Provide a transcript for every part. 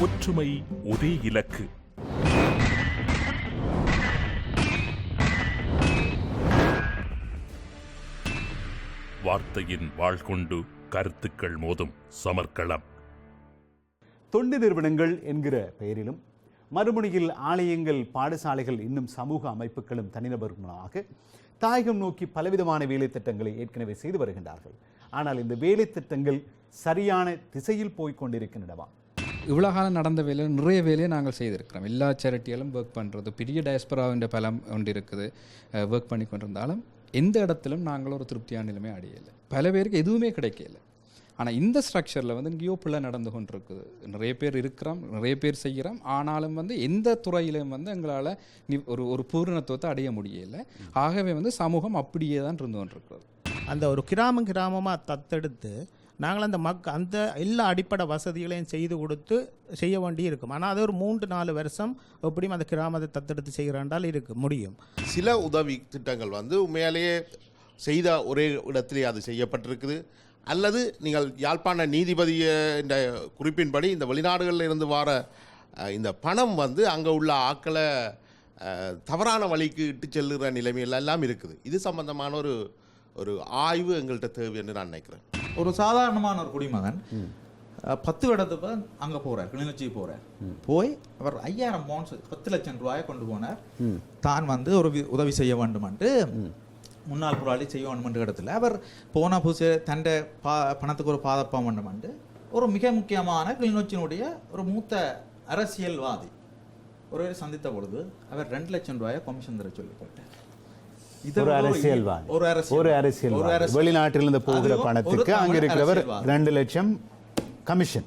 ஒற்றுமை ஒரே இலக்கு. வார்த்தையின் வாழ் கொண்டு கருத்துக்கள் மோதும் சமர்க்களம். தொண்டு நிறுவனங்கள் என்கிற பெயரிலும் மறுமுனையில் ஆலயங்கள் பாடசாலைகள் இன்னும் சமூக அமைப்புகளும் தனிநபர்களாக தாயகம் நோக்கி பலவிதமான வேலை திட்டங்களை ஏற்கனவே செய்து வருகின்றார்கள். ஆனால் இந்த வேலை திட்டங்கள் சரியான திசையில் போய்க் கொண்டிருக்கின்றனவா? இவ்வளோ காலம் நடந்த வேலையில் நிறைய வேலையை நாங்கள் செய்திருக்கிறோம். எல்லா சேரிட்டிகளும் ஒர்க் பண்ணுறது பெரிய டயஸ்பராவின் பலம் ஒன்று இருக்குது ஒர்க் பண்ணி கொண்டிருந்தாலும் எந்த இடத்திலும் நாங்கள் ஒரு திருப்தியான நிலைமை அடையலை. பல பேருக்கு எதுவுமே கிடைக்கல. ஆனால் இந்த ஸ்ட்ரக்சரில் வந்து இங்கேயோ பிள்ளை நடந்து கொண்டிருக்குது. நிறைய பேர் இருக்கிறோம் நிறைய பேர் செய்கிறோம் ஆனாலும் வந்து எந்த துறையிலும் வந்து எங்களால் நி- ஒரு ஒரு பூரணத்துவத்தை அடைய முடியல. ஆகவே வந்து சமூகம் அப்படியே தான் இருந்து கொண்டிருக்கிறது. அந்த ஒரு கிராமம் கிராமமாக தத்தெடுத்து நாங்கள் அந்த மக் அந்த எல்லா அடிப்படை வசதிகளையும் செய்து கொடுத்து செய்ய வேண்டி இருக்கும். ஆனால் அது ஒரு மூன்று நாலு வருஷம் எப்படியும் அந்த கிராமத்தை தத்தெடுத்து செய்கிறாண்டால் இருக்கு முடியும். சில உதவி திட்டங்கள் வந்து உண்மையாலேயே செய்த ஒரே இடத்திலே அது செய்யப்பட்டிருக்குது. அல்லது நீங்கள் யாழ்ப்பாண நீதிபதி என்ற குறிப்பின்படி இந்த வெளிநாடுகளில் இருந்து வர இந்த பணம் வந்து அங்கே உள்ள ஆட்களை அஹ், தவறான வழிக்கு இட்டு செல்லுற நிலைமைகள் எல்லாம் இருக்குது. இது சம்பந்தமான ஒரு ஒரு ஆய்வு எங்கள்கிட்ட தேவை என்று நான் நினைக்கிறேன். ஒரு சாதாரணமான ஒரு குடிமகன் பத்து இடத்துக்கு அங்கே போகிறார் கிளிநொச்சி போகிறார் போய் அவர் ஐயாயிரம் பவுன்ஸ் பத்து லட்சம் ரூபாயை கொண்டு போனார். தான் வந்து ஒரு உதவி செய்ய வேண்டுமென்று முன்னாள் போராளி செய்ய வேண்டுமென்ற இடத்துல அவர் போன புதுசு தண்டை பா பணத்துக்கு ஒரு பாதப்பம் வேண்டுமென்று ஒரு மிக முக்கியமான கிளிநொச்சியினுடைய ஒரு மூத்த அரசியல்வாதி ஒருவரை சந்தித்த பொழுது அவர் ரெண்டு லட்சம் ரூபாயை கமிஷன் தர சொல்லி போட்டார் இது ஒரு அரசியல்வாதி. ஒரு அரசியல் ஒரு அரசியல்வாதி. வெளிநாட்டிலிருந்து போகிற பணத்துக்கு அங்க இருக்கிறவர். ரெண்டு லட்சம் கமிஷன்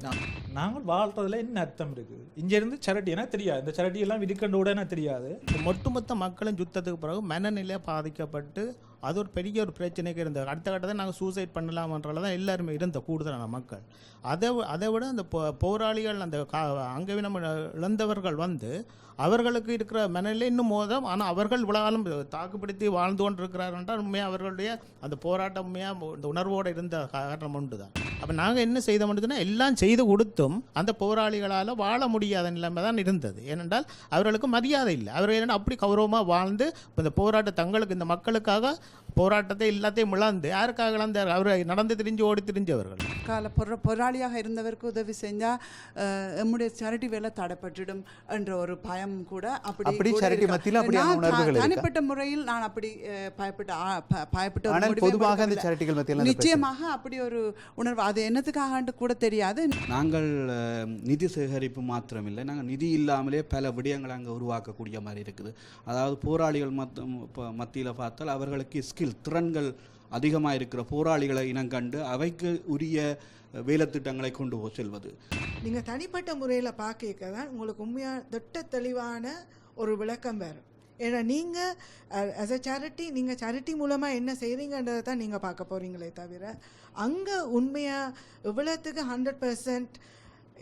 நாங்கள் வாழ்றதுல என்ன அர்த்தம் இருக்குது இங்க இருந்து சரட்டி எனக்கு தெரியாது? இந்த சரட்டி எல்லாம் விடுக்கண்ட கூட எனக்கு தெரியாது. ஒட்டுமொத்த மக்களும் யுத்தத்துக்கு பிறகு மனநிலை பாதிக்கப்பட்டு அது ஒரு பெரிய ஒரு பிரச்சனைக்கு இருந்தது. அடுத்த கட்டத்தை நாங்கள் சூசைட் பண்ணலாமன்றல தான் எல்லாருமே இருந்த கூடுதலான மக்கள். அதை அதை விட அந்த போ- போராளிகள் அந்த கா நம்ம இழந்தவர்கள் வந்து அவர்களுக்கு இருக்கிற மனநிலை இன்னும் மோதம். ஆனால் அவர்கள் உலகாலும் தாக்குப்பிடித்து வாழ்ந்து கொண்டிருக்கிறார்கள் என்றால் உண்மையாக அவர்களுடைய அந்த போராட்டம் உண்மையாக இந்த உணர்வோடு இருந்த காரணம் உண்டு தான் அப்போ நாங்கள் என்ன செய்த முடியுதுன்னா எல்லாம் செய்து கொடுத்தும் அந்த போராளிகளால் வாழ முடியாத நிலைமை தான் இருந்தது ஏனென்றால் அவர்களுக்கு மரியாதை இல்லை அவர்கள் என்னென்னா அப்படி கௌரவமாக வாழ்ந்து இந்த போராட்டம் தங்களுக்கு இந்த மக்களுக்காக போராட்டத்தை எல்லாத்தையும் இழந்து யாருக்காக இழந்தார் அவர் நடந்து திரிஞ்சு ஓடி திரிஞ்சவர்கள் கால பொற போராளியாக இருந்தவருக்கு உதவி செஞ்சால் நம்முடைய சேரிட்டி வேலை தடைப்பட்டுடும் என்ற ஒரு பயம் கூட அப்படி அப்படி இருக்கா. மத்தியில இருக்கா? தனிப்பட்ட முறையில் நான் அப்படி பயப்பட்ட பயப்பட்ட பொதுவாக. நிச்சயமாக அப்படி ஒரு உணர்வு அது என்னத்துக்காகன்ட்டு கூட தெரியாது. நாங்கள் நிதி சேகரிப்பு மாத்திரமில்லை. நாங்கள் நிதி இல்லாமலே பல விடயங்களை அங்கே உருவாக்கக்கூடிய மாதிரி இருக்குது. அதாவது போராளிகள் மத்த மத்தியில் பார்த்தால் அவர்களுக்கு ஸ்கில் திறன்கள் அதிகமாக இருக்கிற போராளிகளை இனங்கண்டு அவைக்கு உரிய வேலை திட்டங்களை கொண்டு போய் செல்வது. நீங்கள் தனிப்பட்ட முறையில் பார்க்க தான் உங்களுக்கு உண்மையாக திட்ட தெளிவான ஒரு விளக்கம் வரும் ஏன்னா நீங்கள் ஆஸ் அ சேரிட்டி நீங்கள் சேரிட்டி மூலமாக என்ன செய்கிறீங்கன்றதை தான் நீங்கள் பார்க்க போகிறீங்களே தவிர அங்கே உண்மையாக இவ்வளோத்துக்கு ஹண்ட்ரட் பர்சன்ட்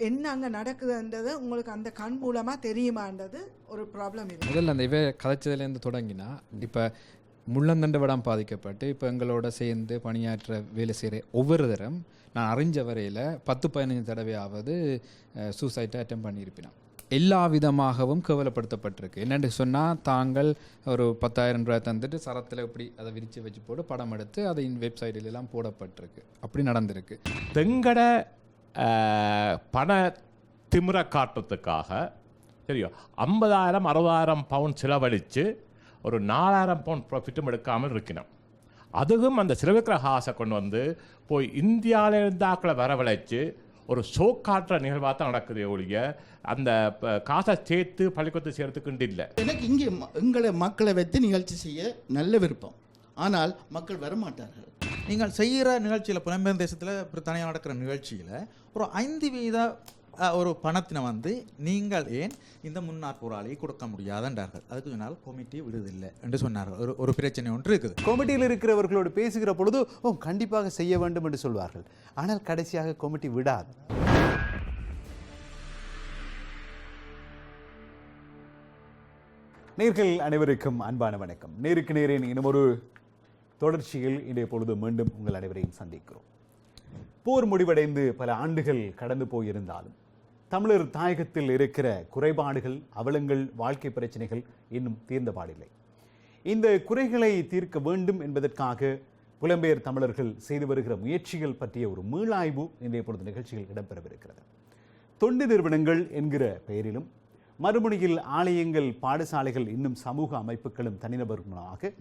என்ன அங்கே நடக்குதுன்றது உங்களுக்கு அந்த கண் மூலமாக தெரியுமான்றது ஒரு ப்ராப்ளம் இருக்குது முதல்ல அந்த இவை கதைச்சதுலேருந்து தொடங்கினா இப்போ முள்ளந்தண்டு விடம் பாதிக்கப்பட்டு இப்போ எங்களோட சேர்ந்து பணியாற்ற வேலை செய்கிற ஒவ்வொரு தரம் நான் அறிஞ்ச வரையில் பத்து பதினஞ்சு தடவையாவது சூசைட்டை அட்டம் பண்ணியிருப்பினான் எல்லா விதமாகவும் கேவலப்படுத்தப்பட்டிருக்கு. என்னென்னு சொன்னால் தாங்கள் ஒரு பத்தாயிரம் ரூபாய் தந்துட்டு சரத்தில் இப்படி அதை விரித்து வச்சு போட்டு படம் எடுத்து அதை வெப்சைட்டில் எல்லாம் போடப்பட்டிருக்கு. அப்படி நடந்திருக்கு. தெங்கட பண திமிர காட்டுறதுக்காக தெரியும் ஐம்பதாயிரம் அறுபதாயிரம் பவுன் செலவழித்து ஒரு நாலாயிரம் பவுன் ப்ராஃபிட்டும் எடுக்காமல் இருக்கணும் அதுவும் அந்த சிலவிக்கிற ஹாஸை கொண்டு வந்து போய் இந்தியாவில இருந்தாக்களை வரவழைச்சு ஒரு காட்டுற நிகழ்வாக தான் நடக்குதே ஒழிய அந்த காசை சேர்த்து பள்ளிக்கூடத்தை சேர்த்துக்கிண்டு இல்லை. எனக்கு இங்கே ம- எங்களை மக்களை வைத்து நிகழ்ச்சி செய்ய நல்ல விருப்பம். ஆனால் மக்கள் வரமாட்டார்கள். நீங்கள் செய்கிற நிகழ்ச்சியில் புலம்பெயர் தேசத்தில் பிரித்தானியா நடக்கிற நிகழ்ச்சியில் ஒரு ஐந்து வீத ஒரு பணத்தினை வந்து நீங்கள் ஏன் இந்த முன்னாள் போராளியை கொடுக்க முடியாதுன்றார்கள். அதுக்கு சொன்னால் கொமிட்டி விடுதில்லை என்று சொன்னார்கள். ஒரு ஒரு பிரச்சனை ஒன்று இருக்குது. கமிட்டியில் இருக்கிறவர்களோடு பேசுகிற பொழுது ஓ கண்டிப்பாக செய்ய வேண்டும் என்று சொல்வார்கள். ஆனால் கடைசியாக கமிட்டி விடாது. நேர்கள் அனைவருக்கும் அன்பான வணக்கம். நேருக்கு நேரின் இன்னுமொரு தொடர்ச்சியில் இன்றைய பொழுது மீண்டும் உங்கள் அனைவரையும் சந்திக்கிறோம். போர் முடிவடைந்து பல ஆண்டுகள் கடந்து போயிருந்தாலும் தமிழர் தாயகத்தில் இருக்கிற குறைபாடுகள் அவலங்கள் வாழ்க்கை பிரச்சனைகள் இன்னும் தீர்ந்தபாடில்லை இந்த குறைகளை தீர்க்க வேண்டும் என்பதற்காக புலம்பெயர் தமிழர்கள் செய்து வருகிற முயற்சிகள் பற்றிய ஒரு மீளாய்வு இன்றைய பொழுது நிகழ்ச்சியில் இடம்பெறவிருக்கிறது. தொண்டு நிறுவனங்கள் என்கிற பெயரிலும் மறுமுனையில் ஆலயங்கள் பாடசாலைகள் இன்னும் சமூக அமைப்புகளும் தனிநபர்களுமாக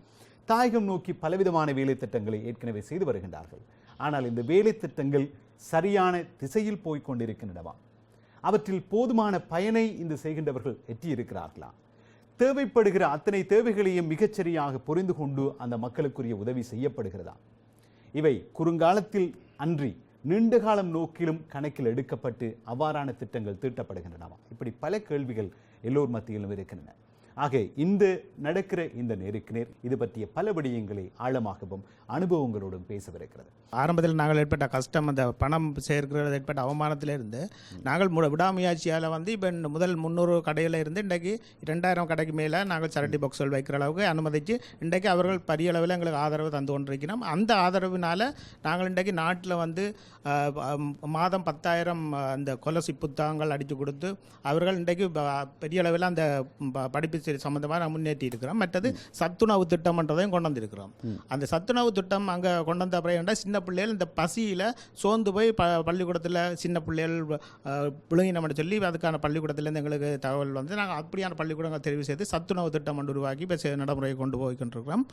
தாயகம் நோக்கி பலவிதமான வேலை திட்டங்களை ஏற்கனவே செய்து வருகின்றார்கள். ஆனால் இந்த வேலை திட்டங்கள் சரியான திசையில் போய்க் கொண்டிருக்கின்றனவா? அவற்றில் போதுமான பயனை இந்த செய்கின்றவர்கள் எட்டியிருக்கிறார்களா? தேவைப்படுகிற அத்தனை தேவைகளையும் மிகச்சரியாக புரிந்து கொண்டு அந்த மக்களுக்குரிய உதவி செய்யப்படுகிறதா? இவை குறுங்காலத்தில் அன்றி நீண்ட காலம் நோக்கிலும் கணக்கில் எடுக்கப்பட்டு அவ்வாறான திட்டங்கள் தீட்டப்படுகின்றனவா? இப்படி பல கேள்விகள் எல்லோர் மத்தியிலும் இருக்கின்றன. ஆக இந்த நடக்கிற இந்த நேருக்கு நேர் இது பற்றிய பல விடயங்களை ஆழமாகவும் அனுபவங்களோடும் பேசவிருக்கிறது. ஆரம்பத்தில் நாங்கள் ஏற்பட்ட கஷ்டம் அந்த பணம் சேர்க்கிறது ஏற்பட்ட அவமானத்திலிருந்து நாங்கள் விடாமுயற்சியால் வந்து இப்போ முதல் முந்நூறு கடையில் இருந்து இன்றைக்கு ரெண்டாயிரம் கடைக்கு மேலே நாங்கள் சரட்டி பாக்ஸ்கள் வைக்கிற அளவுக்கு அனுமதித்து இன்றைக்கு அவர்கள் பெரிய அளவில் எங்களுக்கு ஆதரவு தந்து கொண்டிருக்கிறோம். அந்த ஆதரவினால் நாங்கள் இன்றைக்கு நாட்டில் வந்து மாதம் பத்தாயிரம் அந்த கொலசி புத்தகங்கள் அடித்து கொடுத்து அவர்கள் இன்றைக்கு பெரிய அளவில் அந்த ப- படிப்பு சரி சம்மந்தமாக நான் முன்னேற்றி இருக்கிறோம் மற்றது சத்துணவு திட்டம்ன்றதையும் கொண்டு வந்திருக்கிறோம் அந்த சத்துணவு திட்டம் அங்கே கொண்டு வந்த அப்புறம் சின்ன பிள்ளைகள் இந்த பசியில் சோர்ந்து போய் ப பள்ளிக்கூடத்தில் சின்ன பிள்ளைகள் விழுங்கினம்னு சொல்லி அதுக்கான பள்ளிக்கூடத்துலேருந்து எங்களுக்கு தகவல் வந்து நாங்கள் அப்படியான பள்ளிக்கூடங்கள் தெரிவு செய்து சத்துணவு திட்டம் ஒன்று உருவாக்கி இப்போ நடைமுறையை கொண்டு போய் கொண்டிருக்கிறோம்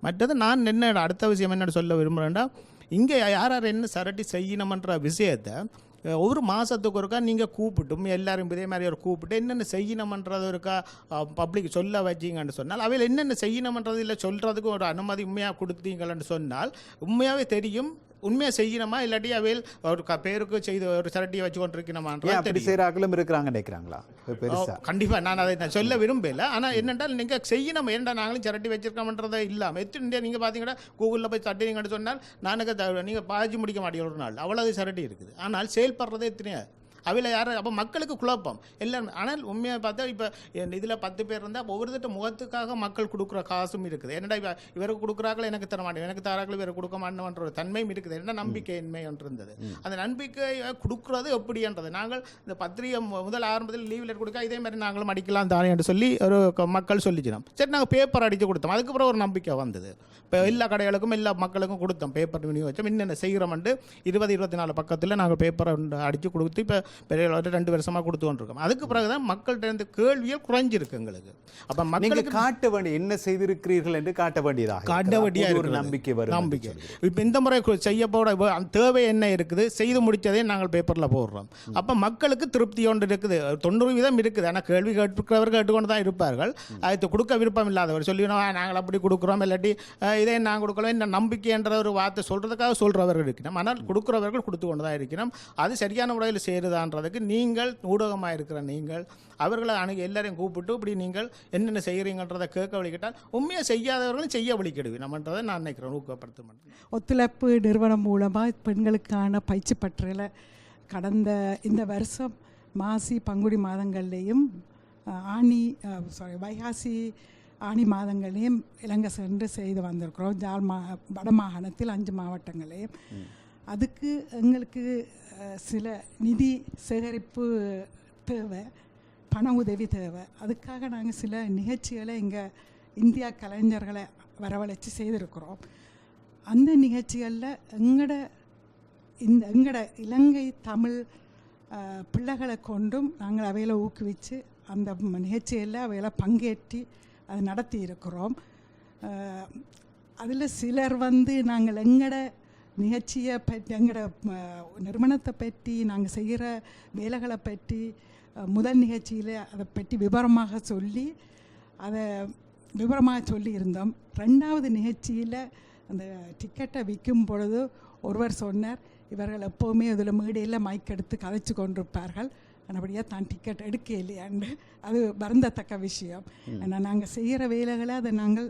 மற்றது நான் என்ன அடுத்த விஷயம் என்ன சொல்ல விரும்புகிறேன்னா இங்கே யார் யார் என்ன சரட்டி செய்யணுமன்ற விஷயத்தை ஒரு மாதத்துக்கு ஒருக்கா நீங்கள் கூப்பிட்டும் எல்லாரும் இதே மாதிரி ஒரு கூப்பிட்டு என்னென்ன செய்யணுமன்றது ஒருக்கா பப்ளிக் சொல்ல வச்சிங்கன்னு சொன்னால் அவையில் என்னென்ன செய்யணுமன்றது இல்லை சொல்கிறதுக்கு ஒரு அனுமதி உண்மையாக கொடுத்தீங்கன்னு சொன்னால் உண்மையாகவே தெரியும் உண்மையாக செய்யணுமா? இல்லாட்டி அவையில் ஒரு பேருக்கு செய்து ஒரு சரட்டியை வச்சு ஏன் கொண்டிருக்கணுமான்றது அப்படி தெரியும். செய்கிறார்களும் இருக்கிறாங்க நினைக்கிறாங்களா? கண்டிப்பாக நான் அதை நான் சொல்ல விரும்பல. ஆனால் என்னென்றால் நீங்கள் செய்யணும். ஏன்டா நாங்களும் சரட்டி வச்சிருக்கோம்ன்றதை இல்லாமல் எத்தனை நீங்கள் பார்த்தீங்கன்னா கூகுளில் போய் தட்டினீங்கன்னு சொன்னால் நானுக்கு நீங்கள் பாய்ச்சி முடிக்க மாட்டீங்க. ஒரு நாள். அவ்வளவு சரட்டி இருக்குது. ஆனால் செயல்படுறதே எத்தனையோ. அவையில் யார்? அப்போ மக்களுக்கு குழப்பம். எல்லாரும் ஆனால் உண்மையாக பார்த்தா இப்போ இதில் பத்து பேர் இருந்தால் ஒவ்வொருத்தட்ட முகத்துக்காக மக்கள் கொடுக்குற காசும் இருக்குது. என்னடா இப்போ இவருக்கு கொடுக்குறாங்களோ எனக்கு தர மாட்டேன் எனக்கு தராங்களோ இவருக்கு கொடுக்க மாட்டேன்ற ஒரு தன்மையும் இருக்குது. என்ன நம்பிக்கையின்மை ஒன்று இருந்தது. அந்த நம்பிக்கையை கொடுக்குறது எப்படின்றது? நாங்கள் இந்த பத்திரிகை முதல் ஆரம்பத்தில் லீவில் கொடுக்க இதே மாதிரி நாங்களும் அடிக்கலாம் தானே என்று சொல்லி ஒரு மக்கள் சொல்லிச்சினோம். சரி நாங்கள் பேப்பர் அடித்து கொடுத்தோம். அதுக்கப்புறம் ஒரு நம்பிக்கை வந்தது. இப்போ எல்லா கடைகளுக்கும் எல்லா மக்களுக்கும் கொடுத்தோம். பேப்பர் விநியோகிச்சோம். இன்னென்ன செய்கிறோம்ட்டு இருபது இருபத்தி நாலு பக்கத்தில் நாங்கள் பேப்பரை அடித்து கொடுத்து இப்போ பெரிய ரெண்டு வருஷமாக கொடுத்து கொண்டிருக்கோம் அதுக்கு பிறகு தான் மக்கள்கிட்ட இருந்து கேள்வியே குறைஞ்சிருக்கு எங்களுக்கு. அப்போ மக்களுக்கு காட்ட வேண்டிய என்ன செய்திருக்கிறீர்கள் என்று காட்ட வேண்டியதாக காட்ட. வேண்டியா ஒரு. நம்பிக்கை வரும் நம்பிக்கை. இப்போ இந்த முறை செய்ய போட தேவை என்ன இருக்குது? செய்து முடித்ததே நாங்கள் பேப்பரில் போடுறோம். அப்போ மக்களுக்கு திருப்தி ஒன்று இருக்குது. தொண்ணூறு வீதம் இருக்குது. ஆனால் கேள்வி கேட்கிறவர் கேட்டுக்கொண்டு தான் இருப்பார்கள். அது கொடுக்க விருப்பம் இல்லாதவர் சொல்லினோம் நாங்கள் அப்படி கொடுக்குறோம். இல்லாட்டி இதே நான் கொடுக்கலாம் இந்த நம்பிக்கைன்ற ஒரு வார்த்தை சொல்கிறதுக்காக சொல்கிறவர்கள் இருக்கிறோம் ஆனால் கொடுக்குறவர்கள் கொடுத்து கொண்டு தான் இருக்கிறோம் அது சரியான முறையில் சேருதான்றதுக்கு நீங்கள் ஊடகமாக இருக்கிற நீங்கள் அவர்களை அணுகி எல்லாரையும் கூப்பிட்டு இப்படி நீங்கள் என்னென்ன செய்கிறீங்கன்றதை கேட்க வழிகிட்டால் உண்மையாக செய்யாதவர்களும் செய்ய வழிக்கிடுவி நம்மன்றதை நான் நினைக்கிறேன் ஊக்கப்படுத்த மாட்டேன் ஒத்துழைப்பு நிறுவனம் மூலமாக பெண்களுக்கான பயிற்சி பற்றில கடந்த இந்த வருஷம் மாசி பங்குனி மாதங்கள்லேயும் ஆனி சாரி வைகாசி ஆனி மாதங்களையும் இலங்கை சென்று செய்து வந்திருக்கிறோம். ஜாழ் மா வட மாகாணத்தில் அஞ்சு மாவட்டங்களையும். அதுக்கு எங்களுக்கு சில நிதி சேகரிப்பு தேவை பண உதவி தேவை. அதுக்காக நாங்கள் சில நிகழ்ச்சிகளை இங்கே இந்தியா கலைஞர்களை வரவழைச்சி செய்திருக்கிறோம். அந்த நிகழ்ச்சிகளில் எங்களோட இந்த எங்களோட இலங்கை தமிழ் பிள்ளைகளை கொண்டும் நாங்கள் அவையில் ஊக்குவித்து அந்த நிகழ்ச்சியில் அவையில் பங்கேற்றி அதை நடத்தி இருக்கிறோம் அதில் சிலர் வந்து நாங்கள் எங்களோட நிகழ்ச்சியை பற்றி எங்களோட நிறுவனத்தை பற்றி நாங்கள் செய்கிற வேலைகளை பற்றி முதல் நிகழ்ச்சியில் அதை பற்றி விவரமாக சொல்லி அதை விவரமாக சொல்லியிருந்தோம் ரெண்டாவது நிகழ்ச்சியில் அந்த டிக்கெட்டை விற்கும் பொழுது ஒருவர் சொன்னார் இவர்கள் எப்போவுமே இதில் மேடையில் மைக் எடுத்து கதைச்சு கொண்டிருப்பார்கள். நல்லபடியாக தான் டிக்கெட் எடுக்க இல்லையான்னு அது வருந்தத்தக்க விஷயம். ஏன்னா நாங்கள் செய்கிற வேலைகளை அதை நாங்கள்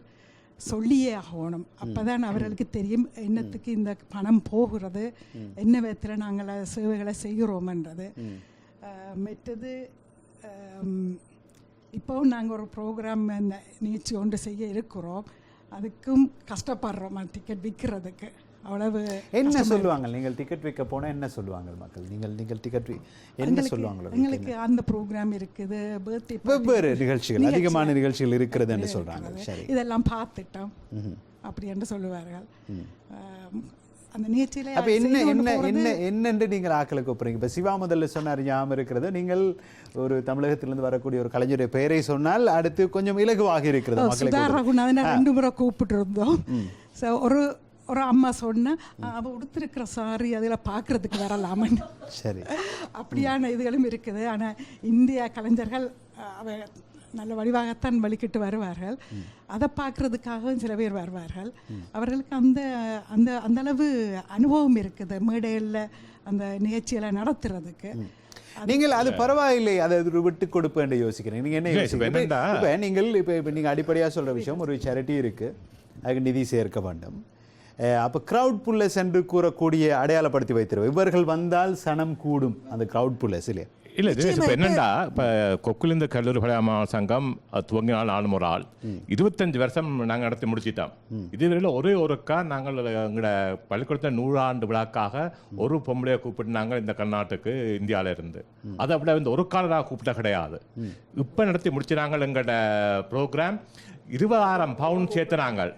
சொல்லியே ஆகணும். அப்போ தான் அவர்களுக்கு தெரியும் என்னத்துக்கு இந்த பணம் போகிறது என்ன விதத்தில் நாங்கள் சேவைகளை செய்கிறோம்ன்றது. மற்றது இப்போவும் நாங்கள் ஒரு ப்ரோக்ராம் நிகழ்ச்சி ஒன்று செய்ய இருக்கிறோம். அதுக்கும் கஷ்டப்படுறோம் டிக்கெட் விற்கிறதுக்கு அவ்வளவு என்ன சொல்லுவாங்க? நீங்கள் டிக்கெட் விற்க போனால் என்ன சொல்லுவாங்க மக்கள்? நீங்கள் நீங்கள் டிக்கெட் என்ன சொல்லுவாங்களோ எங்களுக்கு அந்த ப்ரோக்ராம் இருக்குது பர்த்டே வெவ்வேறு நிகழ்ச்சிகள் அதிகமான நிகழ்ச்சிகள் இருக்கிறது என்று சொல்றாங்க. சரி. இதெல்லாம் பார்த்துட்டோம். அப்படி என்று சொல்லுவார்கள். அந்த நிகழ்ச்சியில அப்ப என்ன என்ன என்ன என்னென்று நீங்கள் ஆக்களுக்கு ஒப்புறீங்க? இப்போ சிவா முதல்ல சொன்னார் ஞாபகம் இருக்கிறது. நீங்கள் ஒரு தமிழகத்திலிருந்து வரக்கூடிய ஒரு கலைஞருடைய பெயரை சொன்னால் அடுத்து கொஞ்சம் இலகுவாக இருக்கிறது மக்களுக்கு. ரெண்டு முறை கூப்பிட்டு இருந்தோம் ஸோ ஒரு ஒரு அம்மா சொன்னா அவள் உடுத்திருக்கிற சாரி அதில் பார்க்கறதுக்கு வரலாமன்னு சரி. அப்படியான இதுகளும் இருக்குது. ஆனால் இந்திய கலைஞர்கள் அவ நல்ல வடிவாகத்தான் வலிக்கிட்டு வருவார்கள். அதை பார்க்கறதுக்காகவும் சில பேர் வருவார்கள். அவர்களுக்கு அந்த அந்த அந்த அளவு அனுபவம் இருக்குது. மேடையில் அந்த நிகழ்ச்சிகளை நடத்துறதுக்கு. நீங்கள் அது பரவாயில்லை. அதை விட்டு கொடுப்பு என்று யோசிக்கிறீங்க நீங்க என்ன யோசிக்கிறீங்க? இப்ப நீங்கள் இப்போ நீங்கள் அடிப்படையாக சொல்ற விஷயம் ஒரு சேரிட்டி இருக்கு. அதுக்கு நிதி சேர்க்க வேண்டும். அப்ப கிரவுட் புல்லஸ் என்று கூறக்கூடிய அடையாளப்படுத்தி வைத்திருவோம் இவர்கள் வந்தால் சனம் கூடும் அந்த கிரவுட் புல்லஸ் இல்லையா? இல்லை இது இப்போ என்னண்டா இப்போ கொக்குலிந்த கல்லூரி பழைய சங்கம் அது துவங்கின நாள் நாலு ஒரு ஆள். இருபத்தஞ்சு வருஷம் நாங்கள் நடத்தி முடிச்சிட்டோம். இதுவரையில் ஒரே ஒருக்கா நாங்கள் எங்களோட பள்ளிக்கூடத்தை நூறாண்டு விழாக்காக ஒரு பொம்பளையை கூப்பிட்டு நாங்கள் இந்த கர்நாட்டுக்கு இந்தியாவில் இருந்து. அதை அப்படி இந்த ஒரு கால நான் கூப்பிட்ட கிடையாது. இப்போ நடத்தி முடிச்சு நாங்கள் எங்களோட ப்ரோக்ராம் இருபதாயிரம் பவுண்ட் சேர்த்து நாங்கள்.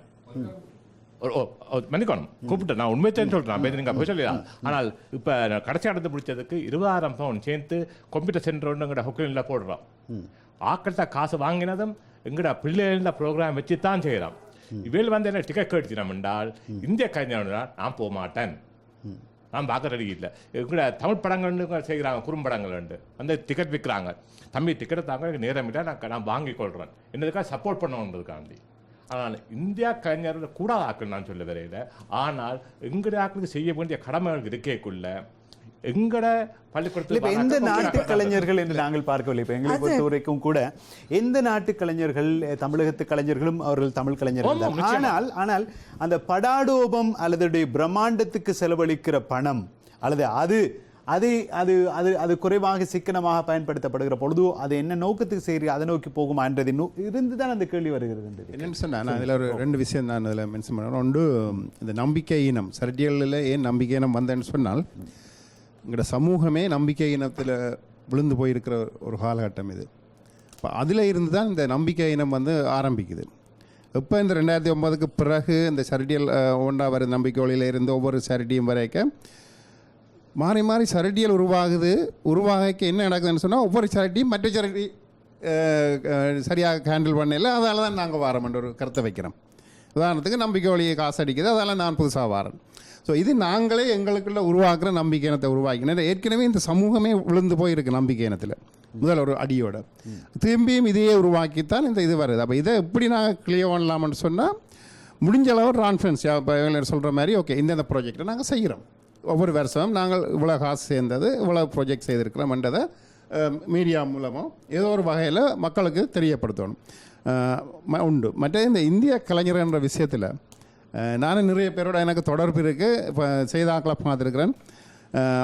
மன்னிக்கணும். கூப்பிட்டு நான் உண்மை தான் சொல்றேன். பேர் நீங்க போய் ஆனால் இப்போ கடைசி நடந்து முடிச்சதுக்கு இருபதாயிரம் பவுன் சேர்த்து கம்ப்யூட்டர் சென்டர் ஒன்று எங்கட ஹொக்கிலில் போடுறோம் ஆக்கள்கிட்ட காசு வாங்கினதும் எங்கட பிள்ளைகள ப்ரோக்ராம் வச்சு தான் செய்கிறோம் இவையில் வந்து என்ன டிக்கெட் கேட்டுச்சினோம் என்றால் இந்திய கலைஞர் நான் போக மாட்டேன். நான் பார்க்க ரெடி இல்லை. எங்கட தமிழ் படங்கள்னு செய்கிறாங்க குறும்படங்கள் உண்டு அந்த டிக்கெட் விற்கிறாங்க தம்பி டிக்கெட் தாங்க எனக்கு நேரம் இல்லை. நான் நான் வாங்கி கொள்கிறேன் என்னதுக்காக சப்போர்ட் பண்ணணுன்றதுக்காண்டி ஆனால் இந்தியா கலைஞர்கள் கூட ஆக்கள் நான் சொல்ல வரையில ஆனால் எங்கட ஆக்களுக்கு செய்ய வேண்டிய கடமைகள் இருக்கேக்குள்ள எங்கட இப்ப எந்த நாட்டு பள்ளிக்கூடத்தில் கலைஞர்கள் என்று நாங்கள் பார்க்கவில்லை. இப்ப எங்களை பொறுத்த வரைக்கும் கூட எந்த நாட்டு கலைஞர்கள் தமிழகத்து கலைஞர்களும் அவர்கள் தமிழ் கலைஞர்கள் தான். ஆனால் ஆனால் அந்த படாடோபம் அல்லது பிரம்மாண்டத்துக்கு செலவழிக்கிற பணம் அல்லது அது அது அது அது அது குறைவாக சிக்கனமாக பயன்படுத்தப்படுகிற பொழுது அது என்ன நோக்கத்துக்கு செய்கிறீங்க அதை நோக்கி போகுமா என்றது இன்னும் இருந்துதான் அந்த கேள்வி வருகிறது என்னன்னு சொன்னா நான் அதில் ஒரு ரெண்டு விஷயம் நான் அதில் மென்ஷன் பண்ணுறேன் ஒன்று இந்த நம்பிக்கை இனம் சரட்டியலில் ஏன் நம்பிக்கை இனம் வந்தேன்னு சொன்னால் எங்களோட சமூகமே நம்பிக்கை இனத்தில் விழுந்து போயிருக்கிற ஒரு காலகட்டம் இது. இப்போ அதில் இருந்து தான் இந்த நம்பிக்கை இனம் வந்து ஆரம்பிக்குது. இப்போ இந்த ரெண்டாயிரத்தி ஒன்பதுக்கு பிறகு இந்த சரட்டியல் ஒன்றாவது நம்பிக்கை ஒளியில் இருந்து ஒவ்வொரு சரட்டியும் வரைக்கும் மாறி மாறி சரட்டியல் உருவாகுது. உருவாக என்ன நடக்குதுன்னு சொன்னால் ஒவ்வொரு சரட்டியும் மற்ற சரட்டி சரியாக ஹேண்டில் பண்ணல. அதால் தான் நாங்கள் வாரோம்ன்ற ஒரு கருத்தை வைக்கிறோம். உதாரணத்துக்கு நம்பிக்கை வழியை காசு அடிக்குது அதால் நான் புதுசாக வாரேன். ஸோ இது நாங்களே எங்களுக்குள்ள உருவாக்குற நம்பிக்கை இனத்தை உருவாக்கினோம். ஏற்கனவே இந்த சமூகமே விழுந்து போயிருக்கு நம்பிக்கை இனத்தில். முதல் ஒரு அடியோட. திரும்பியும் இதையே உருவாக்கித்தான் இந்த இது வருது. அப்போ இதை எப்படி நாங்கள் கிளியர் பண்ணலாம்னு சொன்னால் முடிஞ்ச அளவு கான்ஃபரன்ஸ் இப்போ சொல்கிற மாதிரி ஓகே இந்தந்த ப்ராஜெக்டை நாங்கள் செய்கிறோம் ஒவ்வொரு வருஷமும் நாங்கள் இவ்வளோ காசு சேர்ந்தது இவ்வளோ ப்ராஜெக்ட் செய்திருக்கிறோம்ன்றதை மீடியா மூலமோ ஏதோ ஒரு வகையில் மக்களுக்கு தெரியப்படுத்தணும். ம- உண்டு. மற்ற இந்த இந்திய கலைஞர்ன்ற விஷயத்தில் நானும் நிறைய பேரோட எனக்கு தொடர்பு இருக்குது இப்போ செய்தாக்களை பார்த்துருக்குறேன்.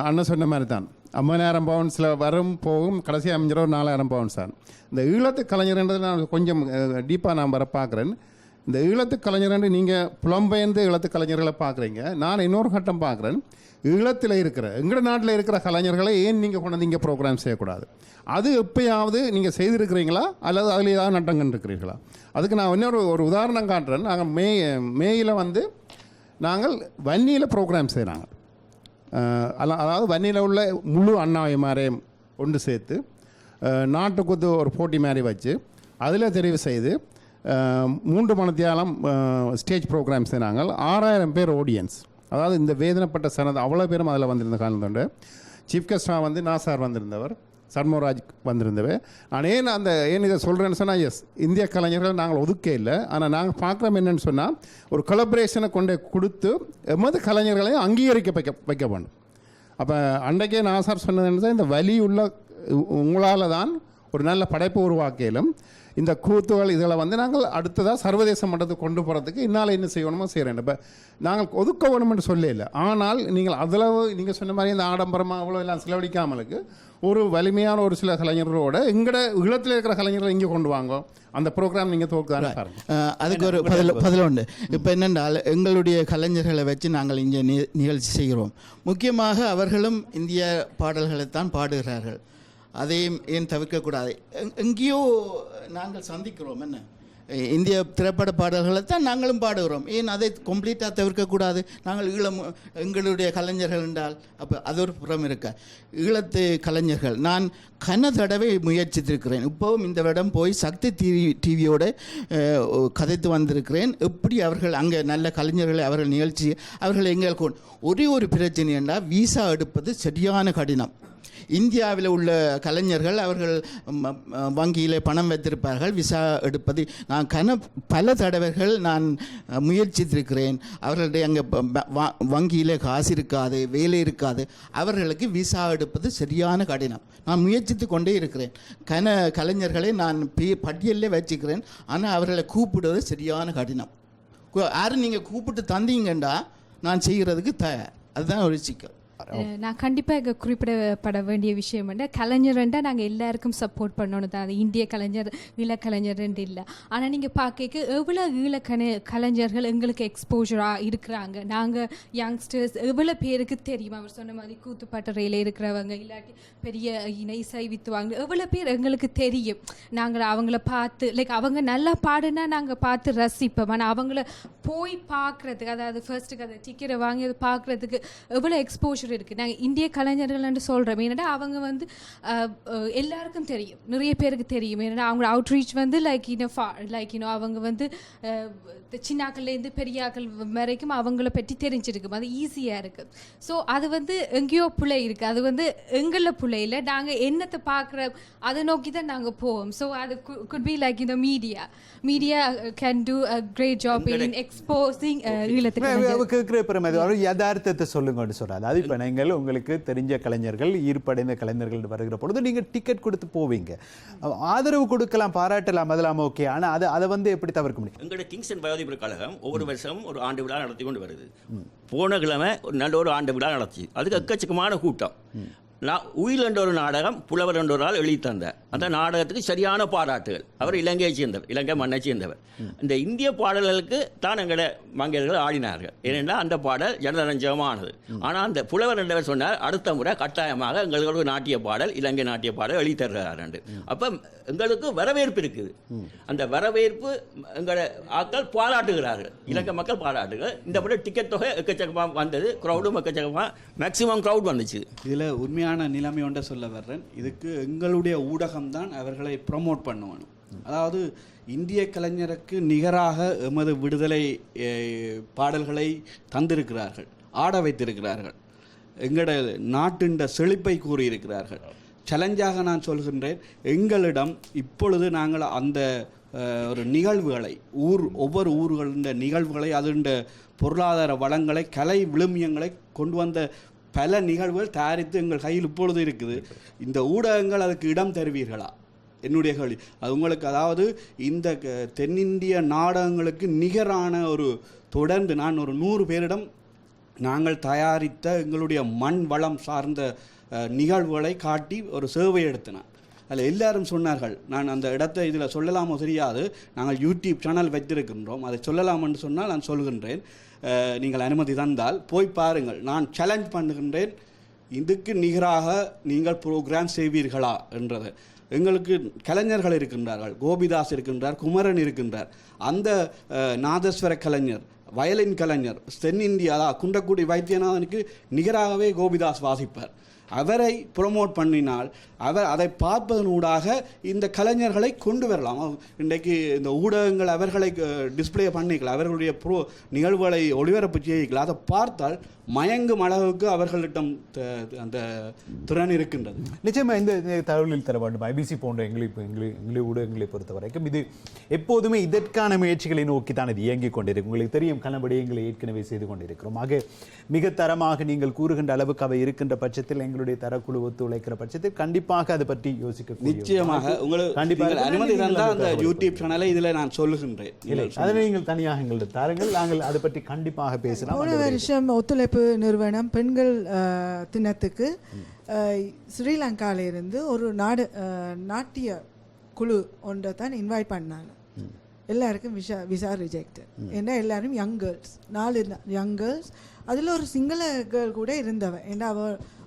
அண்ணன் சொன்ன மாதிரி தான் ஐம்பதாயிரம் பவுன்ஸில் வரும் போகும். கடைசி அமைஞ்சிரோ நாலாயிரம் பவுன்ஸ் தான். இந்த ஈழத்து கலைஞர்ன்றது நான் கொஞ்சம் டீப்பாக நான் வர பார்க்குறேன். இந்த ஈழத்து கலைஞர்னு நீங்கள் புலம்பெயர்ந்து ஈழத்து கலைஞர்களை பார்க்குறீங்க. நான் இன்னொரு கட்டம் பார்க்குறேன். ஈழத்தில் இருக்கிற எங்கள் நாட்டில் இருக்கிற கலைஞர்களை ஏன் நீங்கள் கொண்டு வந்து இங்கே ப்ரோக்ராம் செய்யக்கூடாது? அது எப்பயாவது நீங்கள் செய்திருக்கிறீங்களா? அல்லது அதில் ஏதாவது நட்டம் கண்டிருக்கிறீர்களா? அதுக்கு நான் இன்னொரு ஒரு உதாரணம் காட்டுறேன். நாங்கள் மே மேயில் வந்து நாங்கள் வன்னியில் ப்ரோக்ராம் செய்கிறாங்க அதாவது வன்னியில் உள்ள முழு அண்ணாவிமாரையும் ஒன்று சேர்த்து நாட்டுக்குத்து ஒரு போட்டி மாதிரி வச்சு அதில் தெரிவு செய்து மூன்று மணத்தியாலம் ஸ்டேஜ் ப்ரோக்ராம் நாங்கள் ஆறாயிரம் பேர் ஆடியன்ஸ் அதாவது இந்த வேதனைப்பட்ட சனது அவ்வளோ பேரும் அதில் வந்திருந்த காலத்தோண்டு சீஃப் கெஸ்டாக வந்து நாசார் வந்திருந்தவர். சர்மராஜ் வந்திருந்தவர் நான் ஏன் அந்த ஏன் இதை சொல்கிறேன்னு சொன்னால் எஸ் இந்திய கலைஞர்கள் நாங்கள் ஒதுக்கே இல்லை. ஆனால் நாங்கள் பார்க்குறோம் என்னென்னு சொன்னால் ஒரு கொலபரேஷனை கொண்டு கொடுத்து எமது கலைஞர்களையும் அங்கீகரிக்க வைக்க வைக்க வேண்டும். அப்போ அன்றைக்கே நாசார் சொன்னது என்ன இந்த வலி உள்ள உங்களால் தான் ஒரு நல்ல படைப்பு உருவாக்கியிலும் இந்த கூத்துகள் இதில் வந்து நாங்கள் அடுத்ததாக சர்வதேச மட்டத்துக்கு கொண்டு போகிறதுக்கு இன்னால் என்ன செய்யணுமோ செய்கிறேன் இப்போ நாங்கள் ஒதுக்க வேணும்னு சொல்ல இல்லை ஆனால் நீங்கள் அதில் நீங்கள் சொன்ன மாதிரி இந்த ஆடம்பரமாக அவ்வளோ எல்லாம் செலவழிக்காமலுக்கு ஒரு வலிமையான ஒரு சில கலைஞர்களோட எங்கட ஈழத்தில் இருக்கிற கலைஞர்களை இங்கே கொண்டு வாங்க. அந்த ப்ரோக்ராம் நீங்கள் அஹ், அதுக்கு ஒரு பதில் பதில் உண்டு இப்போ என்னென்றால் எங்களுடைய கலைஞர்களை வச்சு நாங்கள் இங்கே நி நிகழ்ச்சி செய்கிறோம். முக்கியமாக அவர்களும் இந்திய பாடல்களைத்தான் பாடுகிறார்கள். அதையும் ஏன் தவிர்க்கக்கூடாது? எங்- எங்கேயோ நாங்கள் சந்திக்கிறோம் என்ன? இந்திய திரைப்பட பாடல்களை தான் நாங்களும் பாடுகிறோம். ஏன் அதை கம்ப்ளீட்டாக தவிர்க்கக்கூடாது? நாங்கள் ஈழம் எங்களுடைய கலைஞர்கள் என்றால் அப்போ அது ஒரு புறம் இருக்க. ஈழத்து கலைஞர்கள் நான் கன தடவை முயற்சித்திருக்கிறேன். இப்போவும் இந்த இடம் போய் சக்தி டிவி டிவியோட கதைத்து வந்திருக்கிறேன். எப்படி அவர்கள் அங்கே நல்ல கலைஞர்களை அவர்கள் நிகழ்ச்சி அவர்கள் எங்களுக்கு கொண்டு- ஒரே ஒரு பிரச்சனை என்றால் விசா எடுப்பது சரியான கடினம். இந்தியாவில் உள்ள கலைஞர்கள் அவர்கள் வங்கியில் பணம் வைத்திருப்பார்கள் விசா எடுப்பது. நான் கன பல தடவைகள் நான் முயற்சித்திருக்கிறேன். அவர்களுடைய அங்கே வங்கியில் காசு இருக்காது வேலை இருக்காது. அவர்களுக்கு விசா எடுப்பது சரியான கடினம். நான் முயற்சித்து கொண்டே இருக்கிறேன். கன கலைஞர்களை நான் பே- பட்டியலில் வச்சுக்கிறேன். ஆனால் அவர்களை கூப்பிடுவது சரியான கடினம். யாரும் நீங்கள் கூப்பிட்டு தந்தீங்கண்டா நான் செய்கிறதுக்கு தயார். அதுதான் ஒரு சிக்கல். நான் கண்டிப்பாக இங்கே குறிப்பிடப்பட வேண்டிய விஷயம் வந்து கலைஞர்ண்டா நாங்கள் எல்லாருக்கும் சப்போர்ட் பண்ணணும் தான். அது இந்திய கலைஞர் ஈழக்கலைஞர்ன்ட்டு இல்லை. ஆனால் நீங்கள் பார்க்க எவ்வளோ ஈழக்கண கலைஞர்கள் எங்களுக்கு எக்ஸ்போஜராக இருக்கிறாங்க. நாங்கள் யங்ஸ்டர்ஸ் எவ்வளோ பேருக்கு தெரியும்? அவர் சொன்ன மாதிரி கூத்துப்பாட்டுறையில் இருக்கிறவங்க இல்லாட்டி பெரிய இணை இசை வித்துவாங்க எவ்வளோ பேர் எங்களுக்கு தெரியும். நாங்கள் அவங்கள பார்த்து லைக் அவங்க நல்லா பாடுனா நாங்கள் பார்த்து ரசிப்போம். ஆனால் அவங்கள போய் பார்க்குறதுக்கு அதாவது ஃபர்ஸ்ட்டுக்கு அதை டிக்கெட்டை வாங்கி அதை பார்க்குறதுக்கு எவ்வளோ எக்ஸ்போஷர் இருக்குது நாங்கள் இந்திய கலைஞர்கள்னு சொல்கிறோம் ஏன்னா அவங்க வந்து எல்லாருக்கும் தெரியும். நிறைய பேருக்கு தெரியும். ஏன்னா அவங்க அவுட்ரீச் வந்து லைக் இன்னும் ஃபா லைக் இன்னும் அவங்க வந்து சின்னாக்கள்லேருந்து பெரியாக்கள் வரைக்கும் அவங்கள பற்றி தெரிஞ்சிருக்கும். அது ஈஸியாக இருக்குது ஸோ அது வந்து எங்கேயோ பிள்ளை இருக்குது அது வந்து எங்களில் பிள்ளை இல்லை. நாங்கள் என்னத்தை பார்க்குற அதை நோக்கி தான் நாங்கள் போவோம். ஸோ அது குட் பி லைக் இந்த media media can do a great job in exposing ஈழத்துக்கு கேட்குற யதார்த்தத்தை சொல்லுங்கன்னு சொல்றாரு அது இப்போ நீங்கள் உங்களுக்கு தெரிஞ்ச கலைஞர்கள் ஈர்ப்படைந்த கலைஞர்கள் வருகிற பொழுது நீங்கள் டிக்கெட் கொடுத்து போவீங்க. ஆதரவு கொடுக்கலாம் பாராட்டலாம் அதெல்லாம் ஓகே ஆனால் அதை அதை வந்து எப்படி தவிர்க்க முடியும்? எங்களோட கிங்ஸ்டன் வயோதிபர் கழகம் ஒவ்வொரு வருஷமும் ஒரு ஆண்டு விழா நடத்தி கொண்டு வருது. போன கிழமை ஒரு நல்ல ஒரு ஆண்டு விழா நடத்தி. அதுக்கு எக்கச்சக்கமான கூட்டம். நான் உயில் என்ற ஒரு நாடகம் புலவர் என்ற ஒரு ஆள் எழுதி தந்தார் அந்த நாடகத்துக்கு சரியான பாராட்டுகள். அவர் இலங்கையை சேர்ந்தவர் இலங்கை மண்ணை சேர்ந்தவர். இந்த இந்திய பாடல்களுக்கு தான் எங்களோட மங்கையர்கள் ஆடினார்கள். ஏனென்றால் அந்த பாடல் ஜனரஞ்சகமானது. ஆனால் அந்த புலவர் என்றவர் சொன்னார் அடுத்த முறை கட்டாயமாக எங்களுக்கு ஒரு நாட்டிய பாடல் இலங்கை நாட்டிய பாடல் எழுதி தருகிறார் அப்போ எங்களுக்கு வரவேற்பு இருக்குது. அந்த வரவேற்பு எங்களோட ஆக்கள் பாராட்டுகிறார்கள். இலங்கை மக்கள் பாராட்டுகள். இந்த முறை டிக்கெட் தொகை எக்கச்சக்கமாக வந்தது. க்ரௌடும் எக்கச்சக்கமாக மேக்சிமம் க்ரௌட் வந்துச்சு. இதில் உண்மையாக உண்மையான நிலைமை ஒன்றை சொல்ல வர்றேன். இதுக்கு எங்களுடைய ஊடகம்தான் அவர்களை ப்ரமோட் பண்ணுவணும் அதாவது இந்திய கலைஞருக்கு நிகராக எமது விடுதலை பாடல்களை தந்திருக்கிறார்கள் ஆட வைத்திருக்கிறார்கள். எங்களோட நாட்டின் செழிப்பை கூறியிருக்கிறார்கள். சேலஞ்சாக நான் சொல்கின்றேன். எங்களிடம் இப்பொழுது நாங்கள் அந்த ஒரு நிகழ்வுகளை ஊர் ஒவ்வொரு ஊர்களின் நிகழ்வுகளை அதுண்ட பொருளாதார வளங்களை கலை விழுமியங்களை கொண்டு வந்த பல நிகழ்வுகள் தயாரித்து எங்கள் கையில் இப்பொழுது இருக்குது. இந்த ஊடகங்கள் அதுக்கு இடம் தருவீர்களா? என்னுடைய கேள்வி. அது உங்களுக்கு அதாவது இந்த க- தென்னிந்திய நாடகங்களுக்கு நிகரான ஒரு தொடர்ந்து நான் ஒரு நூறு பேரிடம் நாங்கள் தயாரித்த எங்களுடைய மண் வளம் சார்ந்த நிகழ்வுகளை காட்டி ஒரு சேவை எடுத்தினேன் அதில் எல்லாரும் சொன்னார்கள். நான் அந்த இடத்தை இதில் சொல்லலாமோ தெரியாது. நாங்கள் யூடியூப் சேனல் வைத்திருக்கின்றோம். அதை சொல்லலாம் என்று சொன்னால் நான் சொல்கின்றேன். நீங்கள் அனுமதி தந்தால் போய் பாருங்கள். நான் சேலஞ்ச் பண்ணுகின்றேன். இதுக்கு நிகராக நீங்கள் ப்ரோக்ராம் செய்வீர்களா என்றது. எங்களுக்கு கலைஞர்கள் இருக்கின்றார்கள். கோபிதாஸ் இருக்கின்றார் குமரன் இருக்கின்றார். அந்த நாதஸ்வர கலைஞர் வயலின் கலைஞர் தென்னிந்தியா குண்டக்குடி வைத்தியநாதனுக்கு நிகராகவே கோபிதாஸ் வாசிப்பார். அவரை ப்ரொமோட் பண்ணினால் அவர் அதை பார்ப்பதனூடாக இந்த கலைஞர்களை கொண்டு வரலாம். இன்றைக்கு இந்த ஊடகங்கள் அவர்களை டிஸ்பிளே பண்ணிக்கலாம் அவர்களுடைய ப்ரோ நிகழ்வுகளை ஒளிபரப்பு செய்யலாம் அதை பார்த்தால் மயங்கும் அளவுக்கு அவர்களிடம் அந்த திறன் இருக்கின்றது. நிச்சயமாக இந்த இந்த தகவலில் தர வேண்டும். ஐபிசி போன்ற எங்களை எங்களை எங்களை ஊடகங்களை பொறுத்த வரைக்கும் இது எப்போதுமே இதற்கான முயற்சிகளை நோக்கி தான் இது இயங்கிக் கொண்டிருக்கும். உங்களுக்கு தெரியும் கனபடி எங்களை ஏற்கனவே செய்து கொண்டிருக்கிறோம். ஆக மிக தரமாக நீங்கள் கூறுகின்ற அளவுக்கு அவை இருக்கின்ற பட்சத்தில் எங்கள் எங்களுடைய தரக்குழு ஒத்துழைக்கிற பட்சத்தில் கண்டிப்பாக அது பற்றி யோசிக்க நிச்சயமாக உங்களுக்கு நீங்கள் அனுமதி தந்தால் அந்த யூடியூப் சேனலை இதில் நான் சொல்லுகின்றேன். இல்லை அதை நீங்கள் தனியாக எங்களுக்கு தாருங்கள். நாங்கள் அதை பற்றி கண்டிப்பாக பேசலாம். போன வருஷம் ஒத்துழைப்பு நிறுவனம் பெண்கள் தினத்துக்கு ஸ்ரீலங்காவிலிருந்து ஒரு நாடு நாட்டிய குழு ஒன்றை தான் இன்வைட் பண்ணாங்க. எல்லாருக்கும் விசா விசா ரிஜெக்டட் ஏன்னா எல்லாரும் யங் கேர்ள்ஸ் நாலு யங் கேர்ள்ஸ் அதில் ஒரு சிங்கள கேர்ள் கூட இருந்தவ. ஏன்னா அவ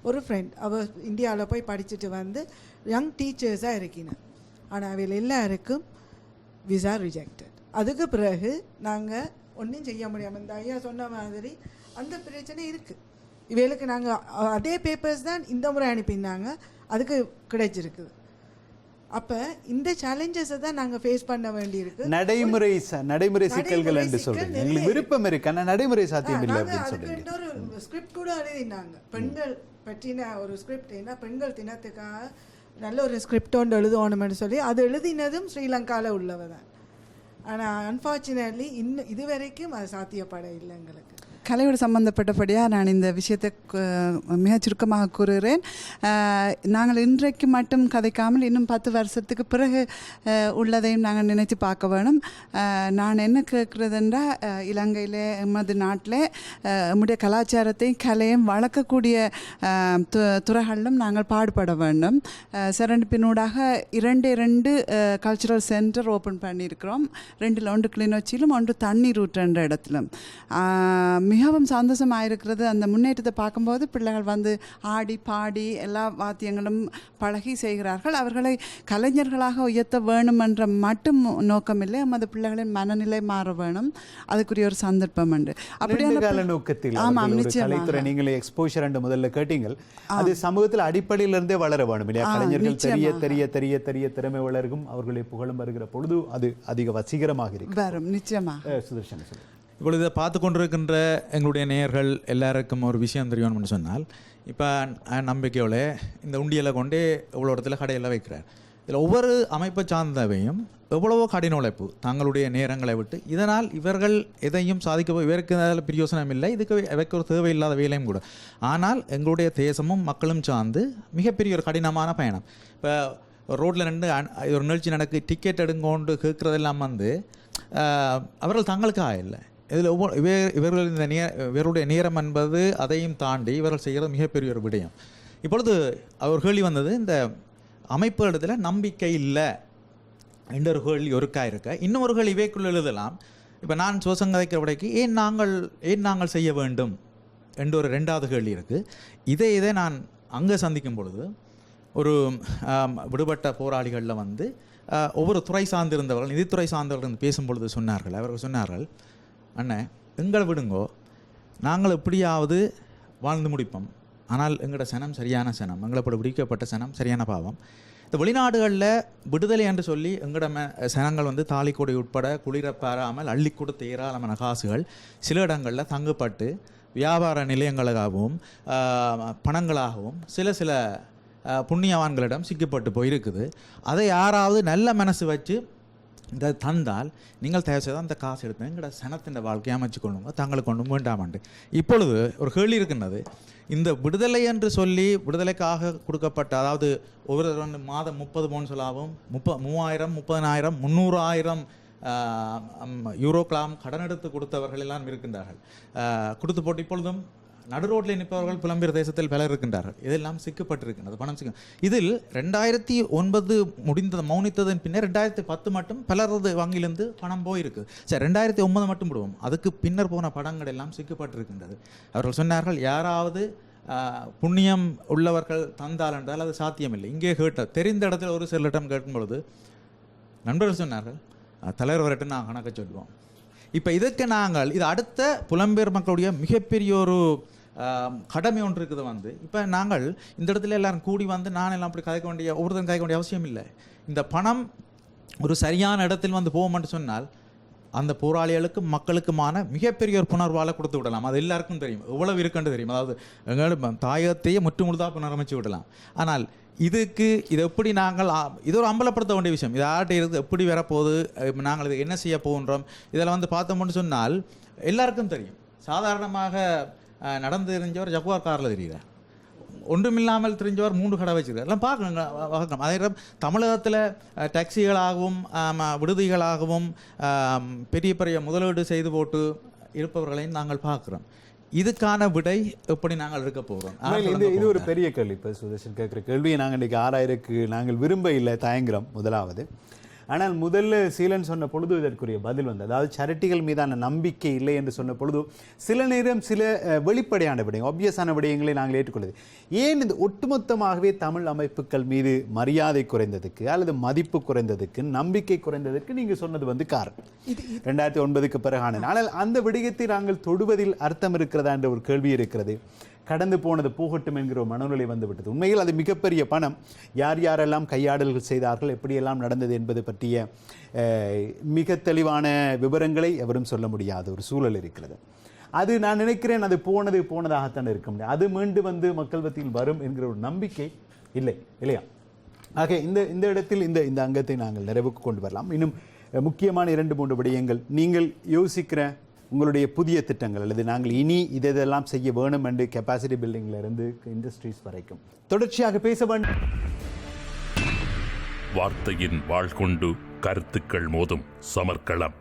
ஒரு ஃப்ரெண்ட் அவள் இந்தியாவில் போய் படிச்சுட்டு வந்து யங் டீச்சர்ஸாக இருக்கினேன் ஆனால் அவள் எல்லாருக்கும் விசா ரிஜெக்டட் அதுக்கு பிறகு நாங்கள் ஒன்றும் செய்ய முடியாமல் இந்த ஐயா சொன்ன மாதிரி அந்த பிரச்சனை இருக்குது இவைகளுக்கு நாங்கள் அதே பேப்பர்ஸ் தான் இந்த முறை அனுப்பினாங்க அதுக்கு கிடைச்சிருக்குது. அப்போ இந்த சேலஞ்சஸை தான் நாங்கள் ஃபேஸ் பண்ண வேண்டியிருக்கு. நடைமுறை நடைமுறை சிக்கல்கள் என்று நிறைய எங்களுக்கு விருப்பம் இருக்கு. ஆனால் நடைமுறை சாத்தியம் இல்லை அப்படின்னு சொல்றீங்க. இன்னொரு ஸ்கிரிப்ட் கூட எழுதினாங்க பெண்கள் பற்றின ஒரு ஸ்கிரிப்ட் ஏன்னா பெண்கள் தினத்துக்காக நல்ல ஒரு ஸ்கிரிப்ட் ஒன்று எழுதணும்னு சொல்லி அது எழுதினதும் ஸ்ரீலங்காவில் உள்ளவ தான். ஆனால் அன்ஃபார்ச்சுனேட்லி இன்னும் இதுவரைக்கும் அது சாத்தியப்பட இல்லை எங்களுக்கு. கலையோடு சம்பந்தப்பட்டபடியாக நான் இந்த விஷயத்தை மிகச் மிக சுருக்கமாக கூறுகிறேன். நாங்கள் இன்றைக்கு மட்டும் கதைக்காமல் இன்னும் பத்து வருஷத்துக்கு பிறகு உள்ளதையும் நாங்கள் நினைத்து பார்க்க வேணும். நான் என்ன கேட்குறதுன்றா இலங்கையில் எமது நாட்டில் நம்முடைய கலாச்சாரத்தையும் கலையும் வளர்க்கக்கூடிய து- துறைகளிலும் நாங்கள் பாடுபட வேண்டும். அஹ், சரண்டிப்பினூடாக இரண்டு இரண்டு கல்ச்சுரல் சென்டர் ஓப்பன் பண்ணியிருக்கிறோம். ரெண்டில் ஒன்று கிளிநொச்சியிலும் ஒன்று தண்ணீர் ஊற்றுன்ற இடத்திலும். மிக மிகவும் சந்தோஷமாக இருக்கிறது அந்த முன்னேற்றத்தை பார்க்கும்போது பிள்ளைகள் வந்து ஆடி பாடி எல்லா வாத்தியங்களும் பழகி செய்கிறார்கள். அவர்களை கலைஞர்களாக உயர்த்த வேணும் என்ற மட்டும் நோக்கம் இல்லை நமது பிள்ளைகளின் மனநிலை மாற வேணும். அதுக்குரிய ஒரு சந்தர்ப்பம் உண்டு. பிள்ளை- நோக்கத்தில் ஆமாம் அவர்கள் நிச்சயமாக. நீங்களே எக்ஸ்போஷர் என்று முதல்ல கேட்டீங்கள். அது சமூகத்தில் அடிப்படையிலிருந்தே வளர வேணும் இல்லையா? கலைஞர்கள் தெரிய. தெரிய தெரிய தெரிய திறமை வளர்க்கும் அவர்களுடைய புகழும் வருகிற பொழுது அது அதிக வசீகரமாக இருக்கு வரும் நிச்சயமாக. சுதர்ஷன் இப்பொழுது இதை பார்த்து கொண்டிருக்கின்ற எங்களுடைய நேயர்கள் எல்லாருக்கும் ஒரு விஷயம் தெரியணும்னு சொன்னால் இப்போ நம்பிக்கையோட இந்த உண்டியலை கொண்டே இவ்வளோ இடத்துல கடையில் வைக்கிறார். இதில் ஒவ்வொரு அமைப்பை சார்ந்தவையும் எவ்வளவோ கடின உழைப்பு தங்களுடைய நேரங்களை விட்டு இதனால் இவர்கள் எதையும் சாதிக்க இவருக்கு அதில் பிரயோசனம் இல்லை இதுக்கு இவைக்கு ஒரு தேவையில்லாத வேலையும் கூட. ஆனால் எங்களுடைய தேசமும் மக்களும் சார்ந்து மிகப்பெரிய ஒரு கடினமான பயணம். இப்போ ரோட்டில் ரெண்டு ஒரு நிகழ்ச்சி நடக்கு டிக்கெட் எடுங்கோண்டு கேட்குறதெல்லாம் வந்து அவர்கள் தங்களுக்காக இல்லை. இதில் ஒவ்வொரு இவர் இவர்கள் இந்த நேர இவருடைய நேரம் என்பது அதையும் தாண்டி இவர்கள் செய்கிறது மிகப்பெரிய ஒரு விடயம். இப்பொழுது அவர் கேள்வி வந்தது இந்த அமைப்பு இடத்துல நம்பிக்கை இல்லை. என்ற ஒரு கேள்வி ஒருக்கா இருக்க. இன்னொரு கேள்வி இவைக்குள் எழுதலாம். இப்போ நான் சிவசங்கதைக்கிற விடைக்கு ஏன் நாங்கள் ஏன் நாங்கள் செய்ய வேண்டும்? என்ற ஒரு ரெண்டாவது கேள்வி இருக்குது இதை இதை நான் அங்கே சந்திக்கும் பொழுது ஒரு விடுபட்ட போராளிகளில் வந்து ஒவ்வொரு துறை சார்ந்திருந்தவர்கள் நிதித்துறை சார்ந்தவர்கள் இருந்து சொன்னார்கள். அவர்கள் சொன்னார்கள் அண்ணன் எங்களை விடுங்கோ. நாங்கள் எப்படியாவது வாழ்ந்து முடிப்போம். ஆனால் எங்களோட சனம் சரியான சனம். எங்களை இப்படி பிடிக்கப்பட்ட சனம் சரியான பாவம். இந்த வெளிநாடுகளில் விடுதலை என்று சொல்லி எங்களோட ம- சனங்கள் வந்து தாலிக்கொடை உட்பட குளிர பாராமல் அள்ளி கொடுத்த ஏராளமான காசுகள் சில இடங்களில் தங்கப்பட்டு வியாபார நிலையங்களாகவும் பணங்களாகவும் சில சில புண்ணியவான்களிடம் சிக்கப்பட்டு போயிருக்குது. அதை யாராவது நல்ல மனசு வச்சு இதை தந்தால் நீங்கள் தயவு செய்தால் அந்த காசு எடுத்து எங்களோட சனத்தின் வாழ்க்கையை அமைச்சு கொள்ளுங்க தங்களுக்கு கொண்டு வேண்டாமண்டு இப்பொழுது ஒரு கேள்வி இருக்கின்றது இந்த விடுதலை என்று சொல்லி விடுதலைக்காக கொடுக்கப்பட்ட அதாவது ஒவ்வொரு மாதம் முப்பது பவுன் சொல்லாவும் முப்ப மூவாயிரம் முப்பதனாயிரம் முந்நூறாயிரம் ஆஹ், யூரோக்கெல்லாம் கடன் எடுத்து கொடுத்தவர்கள் எல்லாம் இருக்கின்றார்கள் கொடுத்து போட்டு இப்பொழுதும் நடு ரோட்டில் நிற்பவர்கள் புலம்பெயர் தேசத்தில் பலர் இருக்கின்றார்கள். இதெல்லாம் சிக்கப்பட்டிருக்கின்றது. பணம் சிக்க இதில் ரெண்டாயிரத்தி ஒன்பது முடிந்தது மௌனித்ததன் பின்னர் ரெண்டாயிரத்தி பத்து மட்டும் பலரது வங்கியிலிருந்து பணம் போயிருக்கு. சரி ரெண்டாயிரத்தி ஒன்பது மட்டும் விடுவோம் அதுக்கு பின்னர் போன படங்கள் எல்லாம் சிக்கப்பட்டிருக்கின்றது. அவர்கள் சொன்னார்கள் யாராவது புண்ணியம் உள்ளவர்கள் தந்தால் என்றால் அது சாத்தியமில்லை. இங்கே கேட்ட தெரிந்த இடத்துல ஒரு சிலரிடம் கேட்கும் பொழுது நண்பர்கள் சொன்னார்கள் "அஹ், தலைவர் வரட்டும் நான் கணக்கு சொல்லுவோம். இப்போ இதுக்கு நாங்கள் இது அடுத்த புலம்பெயர் மக்களுடைய மிகப்பெரிய ஒரு கடமை ஒன்று இருக்குது வந்து. இப்போ நாங்கள் இந்த இடத்துல எல்லாரும் கூடி வந்து நான் எல்லாம் அப்படி கதைக்க வேண்டிய ஒவ்வொருத்தரும் கதைக்க வேண்டிய அவசியம் இல்லை. இந்த பணம் ஒரு சரியான இடத்தில் வந்து போவோம்னு சொன்னால் அந்த போராளிகளுக்கு மக்களுக்குமான மிகப்பெரிய ஒரு புணர்வால் கொடுத்து விடலாம். அது எல்லாருக்கும் தெரியும். எவ்வளவு இருக்குன்னு தெரியும். அதாவது எங்களோட தாயகத்தையே முற்று முழுதாக புனரமைச்சு விடலாம். ஆனால் இதுக்கு இது எப்படி நாங்கள் இது ஒரு அம்பலப்படுத்த வேண்டிய விஷயம். இது யார்கிட்ட இருந்து எப்படி வரப்போகுது? நாங்கள் இது என்ன செய்ய போகின்றோம்? இதில் வந்து பார்த்தோம்னு சொன்னால் எல்லாருக்கும் தெரியும். சாதாரணமாக நடந்து தெரிஞ்சவர் ஜகுவார் காரில் தெரியுறார் ஒன்றுமில்லாமல் தெரிஞ்சவர் மூன்று கடை வச்சிருக்கார். எல்லாம் பார்க்கணுங்க பார்க்கணும் அதே தமிழகத்தில் டாக்ஸிகளாகவும் விடுதிகளாகவும் பெரிய பெரிய முதலீடு செய்து போட்டு இருப்பவர்களையும் நாங்கள் பார்க்குறோம். இதுக்கான விடை எப்படி நாங்கள் இருக்க போகிறோம் இது இது ஒரு பெரிய கேள்வி. இப்போ சுதர்ஷன் கேட்குற கேள்வியை நாங்கள் இன்றைக்கி ஆறாயிரக்கு நாங்கள் விரும்ப இல்லை தயங்குறோம் முதலாவது. ஆனால் முதல்ல சீலன் சொன்ன பொழுது இதற்குரிய பதில் வந்து அதாவது சரிட்டிகள் மீதான நம்பிக்கை இல்லை என்று சொன்ன பொழுது சில நேரம் சில வெளிப்படையான விடயங்கள் ஆப்வியஸான விடயங்களை நாங்கள் ஏற்றுக்கொள்ளுது ஏன் இது ஒட்டுமொத்தமாகவே தமிழ் அமைப்புகள் மீது மரியாதை குறைந்ததுக்கு அல்லது மதிப்பு குறைந்ததுக்கு நம்பிக்கை குறைந்ததற்கு நீங்கள் சொன்னது வந்து காரணம். ரெண்டாயிரத்தி ஒன்பதுக்கு பிறகான ஆனால் அந்த விடயத்தை நாங்கள் தொடுவதில் அர்த்தம் இருக்கிறதா என்ற ஒரு கேள்வி இருக்கிறது. கடந்து போனது போகட்டும் என்கிற ஒரு மனநிலை வந்துவிட்டது உண்மையில் அது மிகப்பெரிய பணம். யார் யாரெல்லாம் கையாடல்கள் செய்தார்கள் எப்படியெல்லாம் நடந்தது என்பது பற்றிய மிக தெளிவான விவரங்களை எவரும் சொல்ல முடியாத ஒரு சூழல் இருக்கிறது. அது நான் நினைக்கிறேன் அது போனது போனதாகத்தான் இருக்க முடியும். அது மீண்டு வந்து மக்கள் மத்தியில் வரும் என்கிற ஒரு நம்பிக்கை இல்லை இல்லையா? ஆக இந்த இந்த இடத்தில் இந்த இந்த அங்கத்தை நாங்கள் நிறைவுக்கு கொண்டு வரலாம். இன்னும் முக்கியமான இரண்டு மூன்று விடயங்கள். நீங்கள் யோசிக்கிற உங்களுடைய புதிய திட்டங்கள் அல்லது நாங்கள் இனி இதை இதெல்லாம் செய்ய வேணும் என்று கெப்பாசிட்டி பில்டிங்ல இருந்து இண்டஸ்ட்ரீஸ் வரைக்கும். தொடர்ச்சியாக பேச வேண்டும் வார்த்தையின் வாழ்கொண்டு கருத்துக்கள் மோதும் சமர்க்களம்.